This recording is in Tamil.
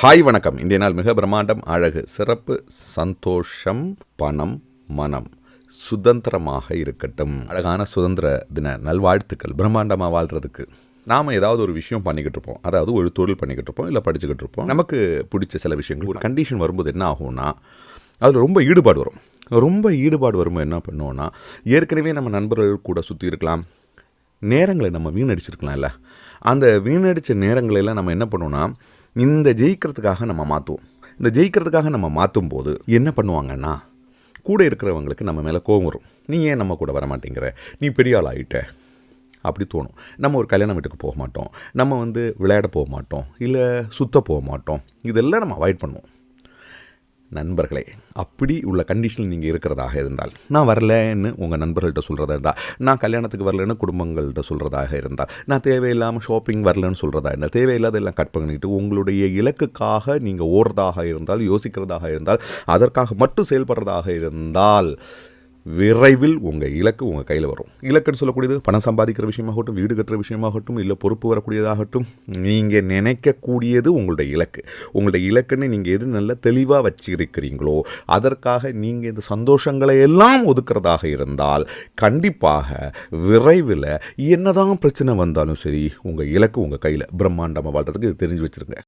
ஹாய் வணக்கம். இன்றைய நாள் மிக பிரம்மாண்டம் அழகு சிறப்பு சந்தோஷம் பணம் மனம் சுதந்திரமாக இருக்கட்டும். அழகான சுதந்திர தின நல்வாழ்த்துக்கள் பிரம்மாண்டமாக வாழ்கிறதுக்கு நாம் ஏதாவது ஒரு விஷயம் பண்ணிக்கிட்டு இருப்போம். அதாவது ஒரு தொழில் பண்ணிக்கிட்டு இருப்போம் இல்லை படிச்சுக்கிட்டு இருப்போம். நமக்கு பிடிச்ச சில விஷயங்கள் ஒரு கண்டிஷன் வரும்போது என்ன ஆகும்னா அதில் ரொம்ப ஈடுபாடு வரும். ரொம்ப ஈடுபாடு வரும்போது என்ன பண்ணுவோன்னா ஏற்கனவே நம்ம நண்பர்கள் கூட சுற்றி இருக்கலாம். நேரங்களை நம்ம வீணடிச்சிருக்கலாம்ல. அந்த வீணடித்த நேரங்களை எல்லாம் நம்ம என்ன பண்ணுவோம்னா இந்த ஜெயிக்கிறதுக்காக நம்ம மாற்றுவோம் இந்த ஜெயிக்கிறதுக்காக நம்ம மாற்றும் போது என்ன பண்ணுவாங்கன்னா கூட இருக்கிறவங்களுக்கு நம்ம மேலே கோவம் வரும். நீ ஏன் நம்ம கூட வர மாட்டேங்கிற நீ பெரிய ஆள் ஆகிட்ட அப்படி தோணும். நம்ம ஒரு கல்யாண வீட்டுக்கு போக மாட்டோம். நம்ம வந்து விளையாட போக மாட்டோம். இல்லை சுத்த போக மாட்டோம். இதெல்லாம் நம்ம அவாய்ட் பண்ணுவோம். நண்பர்களே அப்படி உள்ள கண்டிஷனில் நீங்கள் இருக்கிறதாக இருந்தால் நான் வரலன்னு உங்கள் நண்பர்கள்ட்ட சொல்கிறதா இருந்தால் நான் கல்யாணத்துக்கு வரலன்னு குடும்பங்கள்கிட்ட சொல்கிறதாக இருந்தால் நான் தேவையில்லாமல் ஷாப்பிங் வரலன்னு சொல்கிறதா இருந்தால் தேவையில்லாதெல்லாம் கட் பண்ணிட்டு உங்களுடைய இலக்குக்காக நீங்கள் ஓடுறதாக இருந்தால் யோசிக்கிறதாக இருந்தால் அதற்காக மட்டும் செயல்படுறதாக இருந்தால் விரைவில் உங்கள் இலக்கு உங்கள் கையில் வரும். இலக்குன்னு சொல்லக்கூடியது பணம் சம்பாதிக்கிற விஷயமாகட்டும் வீடு கட்டுற விஷயமாகட்டும் இல்லை பொறுப்பு வரக்கூடியதாகட்டும் நீங்கள் நினைக்கக்கூடியது உங்களுடைய இலக்கு. உங்களுடைய இலக்குன்னு நீங்கள் எது நல்ல தெளிவாக வச்சிருக்கிறீங்களோ அதற்காக நீங்கள் இந்த சந்தோஷங்களை எல்லாம் ஒதுக்கிறதாக இருந்தால் கண்டிப்பாக விரைவில் என்னதான் பிரச்சனை வந்தாலும் சரி உங்கள் இலக்கு உங்கள் கையில் பிரம்மாண்டமாக வாழ்றதுக்கு இது தெரிஞ்சு வச்சுருங்க.